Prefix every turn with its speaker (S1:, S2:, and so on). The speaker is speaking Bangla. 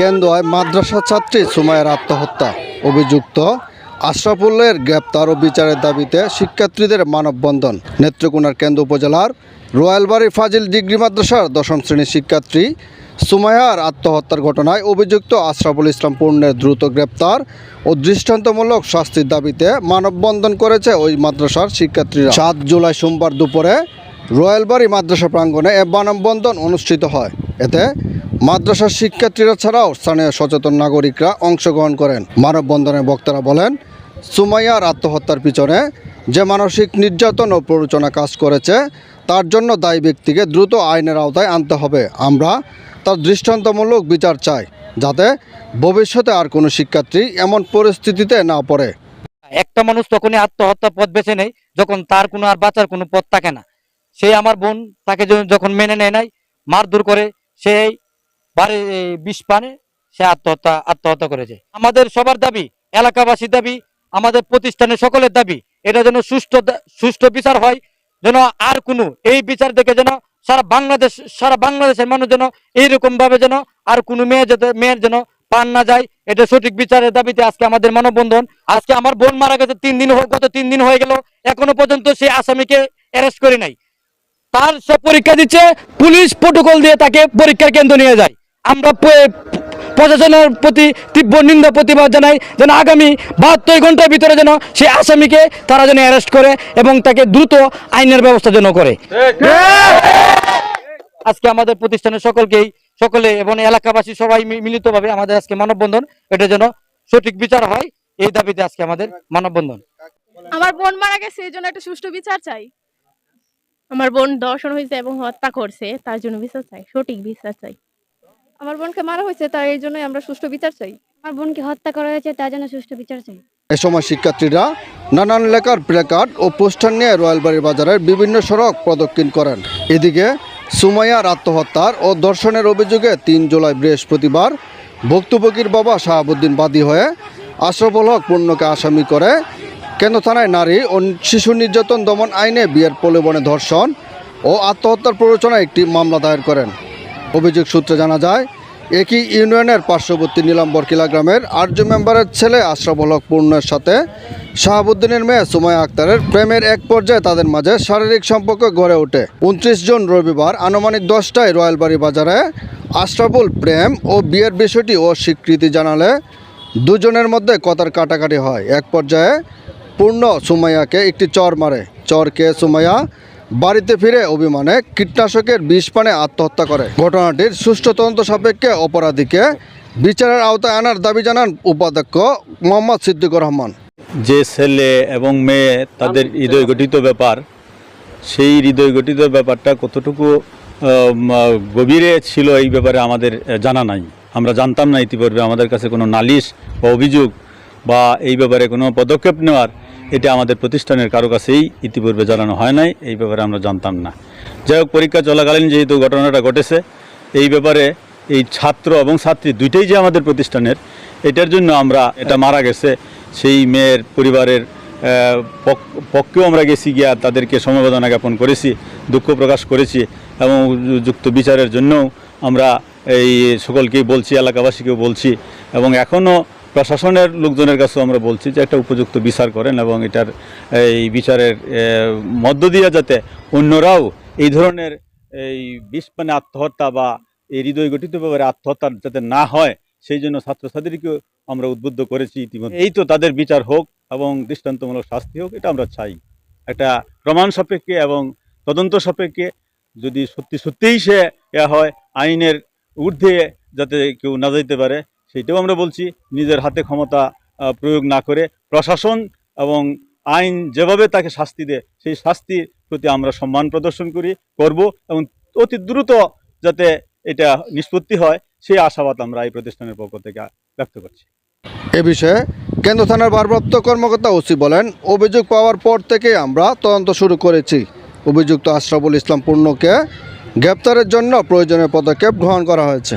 S1: কেন্দ্রয় মাদ্রাসা ছাত্রী সুমায়ের আত্মহত্যা। অভিযুক্ত আশরাফুল্লের গ্রেপ্তার ও বিচারের দাবিতে শিক্ষার্থীদের মানববন্ধন। নেত্রকোনার কেন্দ্র উপজেলার রয়্যালবাড়ি ফাজিল ডিগ্রি মাদ্রাসার দশম শ্রেণির শিক্ষার্থী সুমায়ার আত্মহত্যার ঘটনায় অভিযুক্ত আশরাফুল ইসলাম পূর্ণের দ্রুত গ্রেপ্তার ও দৃষ্টান্তমূলক শাস্তির দাবিতে মানববন্ধন করেছে ওই মাদ্রাসার শিক্ষার্থীরা। সাত জুলাই সোমবার দুপুরে রয়্যালবাড়ি মাদ্রাসা প্রাঙ্গণে এ মানববন্ধন অনুষ্ঠিত হয়। এতে মাদ্রাসার শিক্ষার্থীরা ছাড়াও স্থানীয় সচেতন নাগরিকরা অংশগ্রহণ করেন। মানববন্ধনে বক্তারা বলেন, সুমাইয়ার আত্মহত্যার পিছনে যে মানসিক নির্যাতন ও প্ররোচনা কাজ করেছে, তার জন্য দায়ী ব্যক্তিকে দ্রুত আইনের আওতায় আনতে হবে। আমরা তার দৃষ্টান্তমূলক বিচার চাই, যাতে ভবিষ্যতে আর কোনো শিক্ষার্থী এমন পরিস্থিতিতে না পড়ে।
S2: একটা মানুষ তখনই আত্মহত্যা পথ বেছে নেয়, যখন তার কোনো আর বাঁচার কোনো পথ থাকে না। সেই আমার বোন, তাকে যখন মেনে নেয় নাই, মারধর করে সেই বাড়ি বিষ পানে সে আত্মহত্যা আত্মহত্যা করেছে। আমাদের সবার দাবি, এলাকাবাসীর দাবি, আমাদের প্রতিষ্ঠানের সকলের দাবি, এটা যেন সুষ্ঠু সুষ্ঠু বিচার হয়, যেন আর কোনো এই বিচার দেখে যেন সারা বাংলাদেশ, সারা বাংলাদেশের মানুষ যেন এইরকম ভাবে যেন আর কোনো মেয়ে যাতে, মেয়ের যেন পান না যায়, এটা সঠিক বিচারের দাবিতে আজকে আমাদের মানববন্ধন। আজকে আমার বোন মারা গেছে, তিন দিন গত তিন দিন হয়ে গেল, এখনও পর্যন্ত সেই আসামিকে অ্যারেস্ট করে নাই। তার সে পরীক্ষা দিচ্ছে, পুলিশ প্রোটোকল দিয়ে তাকে পরীক্ষার কেন্দ্র নিয়ে যায়। আমরা প্রশাসনের প্রতি তীব্র নিন্দা, প্রতিবাদ জানাই যেন আগামী বাহাত্তর ঘণ্টার ভিতরে যেন সেই আসামিকে তারা যেন অ্যারেস্ট করে এবং তাকে দ্রুত আইনের ব্যবস্থা যেন করে। আজকে আমাদের প্রতিষ্ঠানের সকলকেই, সকলে এবং এলাকাবাসী সবাই মিলিতভাবে আমাদের আজকে মানববন্ধন, এটা যেন সঠিক বিচার হয়, এই দাবিতে আজকে আমাদের মানববন্ধন।
S3: আমার বোন মারা গেছে, এই জন্য একটা সুষ্ঠু বিচার চাই। আমার বোন দর্শন হয়েছে এবং হত্যা করছে তার জন্য বিচার চাই সঠিক বিচার চাই। আমার বোনকে মারা হয়েছে তাই এই জন্যই আমরা সুষ্ঠু বিচার চাই।
S4: আমার বোনকে হত্যা করা হয়েছে তার জন্য সুষ্ঠু বিচার চাই।
S1: এ সময় শিক্ষার্থীরা নানান লেখার প্লেকার্ড ও পোস্টার নিয়ে রয়্যালবাড়ি বাজারের বিভিন্ন সড়ক প্রদক্ষিণ করেন। এদিকে সুমাইয়ার আত্মহত্যার ও দর্শনের অভিযোগে তিন জুলাই বৃহস্পতিবার ভক্তভোগীর বাবা শাহাবুদ্দিন বাদী হয়ে আশরাফুল হক পূর্ণকে আসামি করে কেন্দ্র থানায় নারী ও শিশু নির্যাতন দমন আইনে বিয়ের প্রলোভনে ধর্ষণ ও আত্মহত্যার প্ররোচনায় একটি মামলা দায়ের করেন। অভিযোগ সূত্রে জানা যায়, একই ইউনিয়নের পার্শ্ববর্তী নীলাম্বর কিলা গ্রামের আর্য মেম্বারের ছেলে আশরাফুল হক পূর্ণের সাথে শাহাবুদ্দিনের মেয়ে সুমায়া আক্তারের প্রেমের এক পর্যায়ে তাদের মাঝে শারীরিক সম্পর্ক গড়ে ওঠে। উনত্রিশ জুন রবিবার আনুমানিক দশটায় রয়্যালবাড়ি বাজারে আশরাফুল প্রেম ও বিয়ের বিষয়টি অস্বীকৃতি জানালে দুজনের মধ্যে কথার কাটাকাটি হয়। এক পর্যায়ে পূর্ণ সুমাইয়াকে একটি চর মারে। চরকে সুমাইয়া বাড়িতে ফিরে অভিমানে কীটনাশকের বিষ পানে আত্মহত্যা করে। ঘটনাটির সুষ্ঠু তদন্ত সাপেক্ষে অপরাধীকে বিচারের আওতায় আনার দাবি জানান উপাধ্যক্ষ মোহাম্মদ সিদ্দিকুর রহমান।
S5: যে ছেলে এবং মেয়ে তাদের হৃদয় গঠিত ব্যাপার, সেই হৃদয় গঠিত ব্যাপারটা কতটুকু গভীরে ছিল এই ব্যাপারে আমাদের জানা নাই। আমরা জানতাম না ইতিপূর্বে আমাদের কাছে কোনো নালিশ বা অভিযোগ বা এই ব্যাপারে কোনো পদক্ষেপ নেওয়ার এটা আমাদের প্রতিষ্ঠানের কারও কাছেই ইতিপূর্বে জানানো হয় নাই, এই ব্যাপারে আমরা জানতাম না। যাই হোক, পরীক্ষা চলাকালীন যেহেতু ঘটনাটা ঘটেছে, এই ব্যাপারে এই ছাত্র এবং ছাত্রী দুইটাই যে আমাদের প্রতিষ্ঠানের, এটার জন্য আমরা, এটা মারা গেছে, সেই মেয়ের পরিবারের পক্ষেও আমরা গেছি গিয়া তাদেরকে সমবেদনা জ্ঞাপন করেছি, দুঃখ প্রকাশ করেছি এবং যুক্ত বিচারের জন্যও আমরা এই সকলকেই বলছি, এলাকাবাসীকেও বলছি এবং এখনও প্রশাসনের লোকজনের কাছেও আমরা বলছি যে একটা উপযুক্ত বিচার করেন এবং এটার, এই বিচারের মধ্য দিয়ে যাতে অন্যরাও এই ধরনের, এই বিষ মানে আত্মহত্যা বা এই হৃদয় গঠিত ব্যাপারে আত্মহত্যা যাতে না হয়, সেই জন্য ছাত্রছাত্রীকেও আমরা উদ্বুদ্ধ করেছি ইতিমধ্যে। এই তো তাদের বিচার হোক এবং দৃষ্টান্তমূলক শাস্তি হোক, এটা আমরা চাই। একটা প্রমাণ সাপেক্ষে এবং তদন্ত সাপেক্ষে যদি সত্যি সত্যিই সে হয়, আইনের ঊর্ধ্বে যাতে কেউ না যেতে পারে সেটাও আমরা বলছি, নিজের হাতে ক্ষমতা প্রয়োগ না করে প্রশাসন এবং আইন যেভাবে তাকে শাস্তি দেয়, সেই শাস্তির প্রতি আমরা সম্মান প্রদর্শন করি, করব এবং অতি দ্রুত যাতে এটা নিষ্পত্তি হয়, সেই আশাবাদ আমরা এই প্রতিষ্ঠানের পক্ষ থেকে ব্যক্ত করছি।
S1: এ বিষয়ে কেন্দ্র থানার ভারপ্রাপ্ত কর্মকর্তা ওসি বলেন, অভিযোগ পাওয়ার পর থেকে আমরা তদন্ত শুরু করেছি। অভিযুক্ত আশরাফুল ইসলাম পূর্ণকে গ্রেপ্তারের জন্য প্রয়োজনীয় পদক্ষেপ গ্রহণ করা হয়েছে।